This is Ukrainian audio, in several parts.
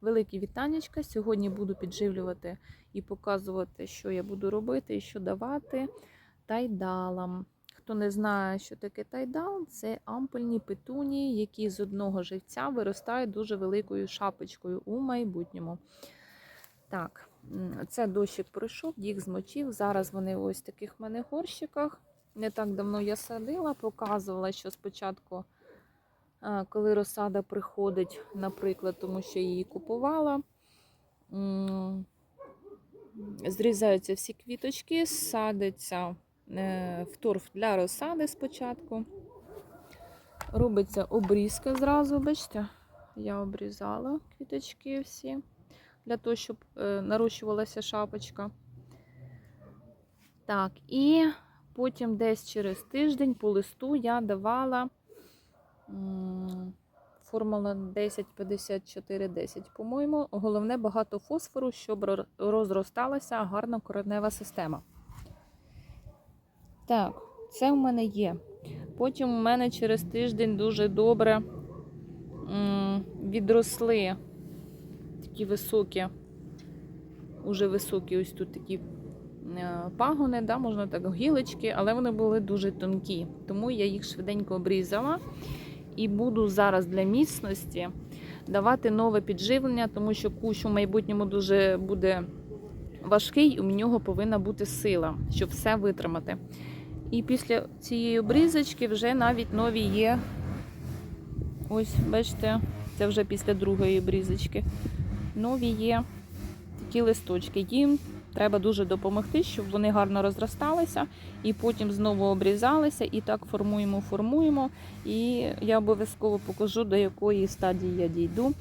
Великі вітаннячка. Сьогодні буду підживлювати і показувати, що я буду робити і що давати тайдалам. Хто не знає, що таке тайдал, це ампельні петунії, які з одного живця виростають дуже великою шапочкою у майбутньому. Так, це дощик пройшов, їх змочив. Зараз вони ось в таких в мене горщиках. Не так давно я садила, показувала, що спочатку коли розсада приходить, наприклад, тому що її купувала. Зрізаються всі квіточки, садиться е, в торф для розсади спочатку. Робиться обрізка зразу, бачите, я обрізала квіточки всі, для того, щоб е, нарощувалася шапочка. Так, і потім десь через тиждень по листу я давала Формула 10-54-10, по-моєму. Головне багато фосфору, щоб розросталася гарна коренева система. Так, це в мене є. Потім у мене через тиждень дуже добре відросли такі високі, уже високі, ось тут такі е, пагони, да, можна так, гілочки, але вони були дуже тонкі, тому я їх швиденько обрізала. І буду зараз для міцності давати нове підживлення, тому що кущ у майбутньому дуже буде важкий, і у нього повинна бути сила, щоб все витримати. І після цієї обрізочки вже навіть нові є. Ось, бачите, це вже після другої обрізочки. Нові є такі листочки. Їм треба дуже допомогти, щоб вони гарно розросталися і потім знову обрізалися. І так формуємо, формуємо. І я обов'язково покажу, до якої стадії я дійду,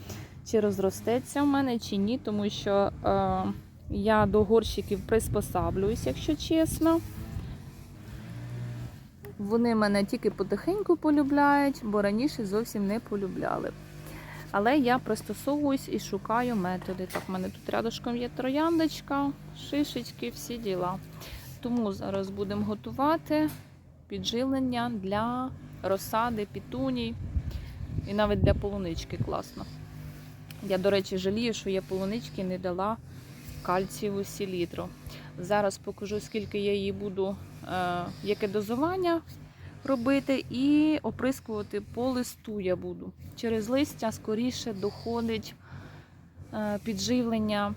чи розростеться в мене, чи ні, тому що е, я до горщиків приспосаблююсь, якщо чесно. Вони мене тільки потихеньку полюбляють, бо раніше зовсім не полюбляли. Але я пристосовуюсь і шукаю методи. Так, в мене тут рядышком є трояндочка, шишечки, всі діла. Тому зараз будемо готувати підживлення для розсади, пітуній і навіть для полунички класно. Я, до речі, жалію, що я полунички не дала кальцієву селітру. Зараз покажу, скільки я її буду, е, яке дозування робити, і оприскувати по листу я буду. Через листя скоріше доходить е, підживлення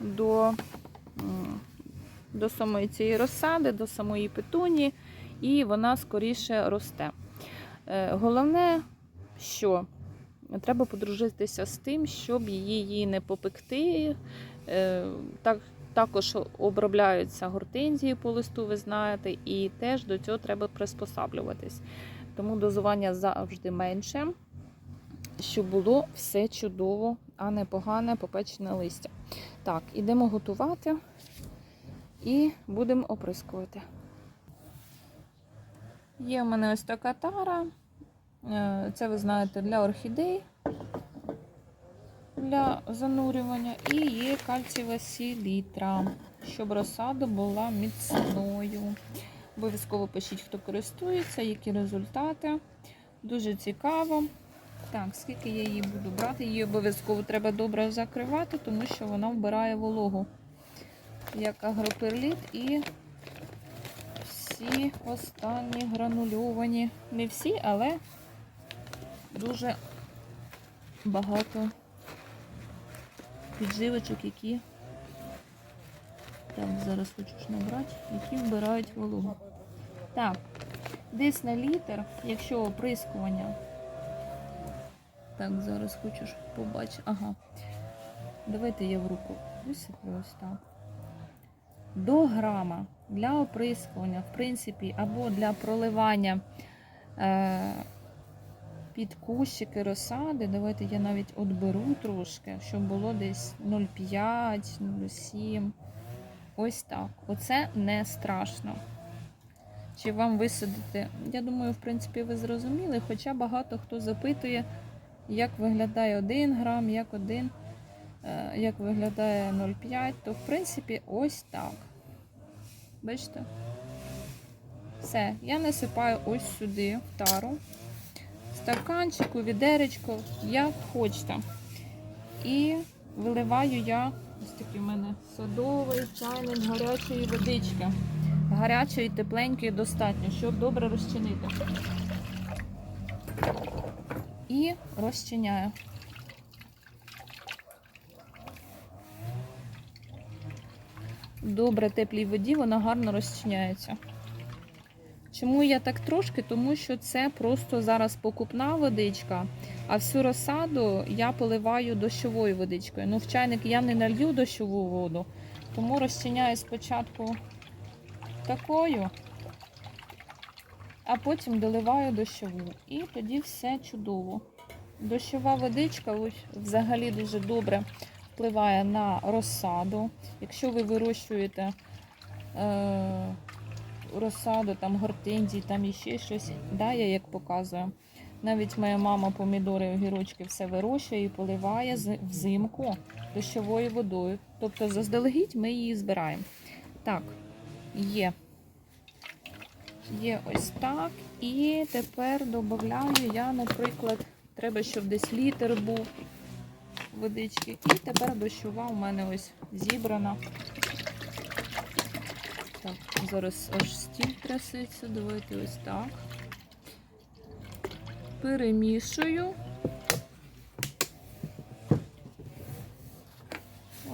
до, до самої цієї розсади, до самої петуні, і вона скоріше росте. Е, Головне, що треба подружитися з тим, щоб її не попекти. Е, Так, також обробляються гортензії по листу, ви знаєте, і теж до цього треба приспосаблюватись. Тому дозування завжди менше, щоб було все чудово, а не погане попечене листя. Так, ідемо готувати і будемо оприскувати. Є в мене ось така тара. Е, Це ви знаєте для орхідей, для занурювання. І є кальцієва селітра, щоб розсада була міцною. Обов'язково пишіть, хто користується, які результати. Дуже цікаво. Так, скільки я її буду брати, її обов'язково треба добре закривати, тому що вона вбирає вологу. Як агроперліт і всі останні гранульовані. Не всі, але дуже багато підживочок, які так, зараз хочу набрати, які вбирають вологу. Так, десь на літр, якщо оприскування. Так, зараз хочу побачити. Ага. Давайте я в руку висиплю ось так. До грама для оприскування, в принципі, або для проливання е, під кущики розсади. Давайте я навіть отберу трошки, щоб було десь 0,5, 0,7. Ось так. Оце не страшно. Чи вам висадити? Я думаю, в принципі, ви зрозуміли, хоча багато хто запитує, як виглядає 1 грам, як 1, е, як виглядає 0,5, то в принципі ось так. Бачите? Все, я насипаю ось сюди в тару, стаканчику, відеречко, як хочете. І виливаю я ось такий в мене садовий чайник гарячої водички. Гарячої, тепленької достатньо, щоб добре розчинити. І розчиняю. Добре теплій воді вона гарно розчиняється. Чому я так трошки? Тому що це просто зараз покупна водичка, а всю розсаду я поливаю дощовою водичкою. Ну, в чайник я не налью дощову воду, тому розчиняю спочатку такою, а потім доливаю дощову. І тоді все чудово. Дощова водичка взагалі дуже добре впливає на розсаду. Якщо ви вирощуєте е, розсаду, там гортензії, там іще щось, да, я як показую. Навіть моя мама помідори, огірочки все вирощує і поливає взимку дощовою водою. Тобто заздалегідь ми її збираємо. Так, є. Є ось так. І тепер додаю я, наприклад, треба, щоб десь літр був водички. І тепер дощова у мене ось зібрана. Зараз аж стіль трясеться. Давайте ось так. Перемішую.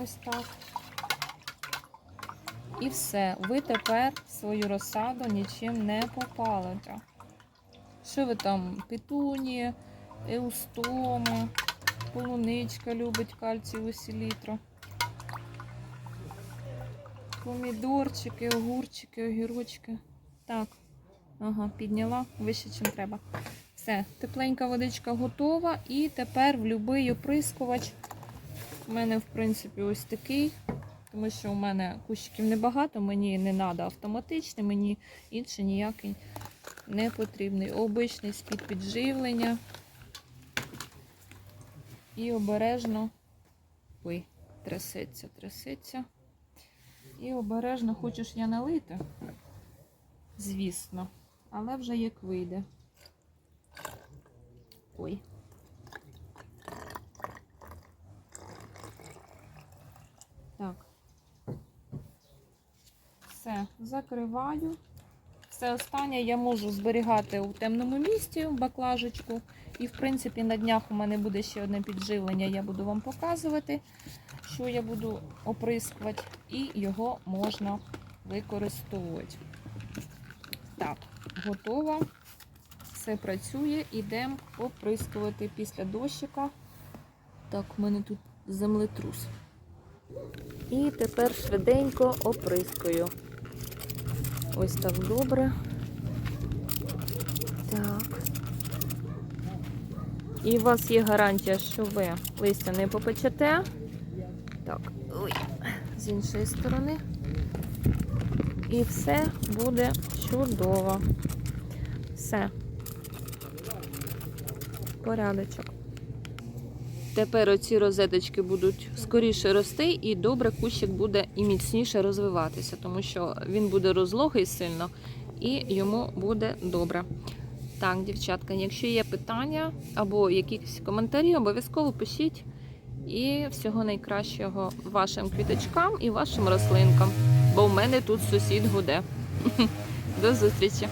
Ось так. І все. Ви тепер свою розсаду нічим не попалите. Що ви там? Петуні, еустоми, полуничка любить кальцієву селітру. Помідорчики, огурчики, огірочки. Так. Ага, підняла вище, чим треба. Все, тепленька водичка готова. І тепер в будь-який оприскувач. У мене, в принципі, ось такий. Тому що у мене кущиків небагато, мені не треба автоматичний, мені інший ніякий не потрібний. Обичний з-під підживлення. І обережно. Ой, трясеться, трясеться. І обережно хочеш я налити, звісно, але вже як вийде. Ой. Так. Все, закриваю. Все останнє я можу зберігати у темному місці, в баклажечку. І, в принципі, на днях у мене буде ще одне підживлення, я буду вам показувати, що я буду оприскувати, і його можна використовувати. Так, готово. Все працює. Ідемо оприскувати після дощика. Так, у мене тут землетрус. І тепер швиденько оприскую. Ось так добре. Так. І у вас є гарантія, що ви листя не попечете. З іншої сторони. І все буде чудово. Все. Порядочок. Тепер оці розеточки будуть скоріше рости, і добре кущик буде і міцніше розвиватися, тому що він буде розлогий сильно і йому буде добре. Так, дівчатка, якщо є питання або якісь коментарі, обов'язково пишіть. І всього найкращого вашим квіточкам і вашим рослинкам. Бо в мене тут сусід гуде. До зустрічі!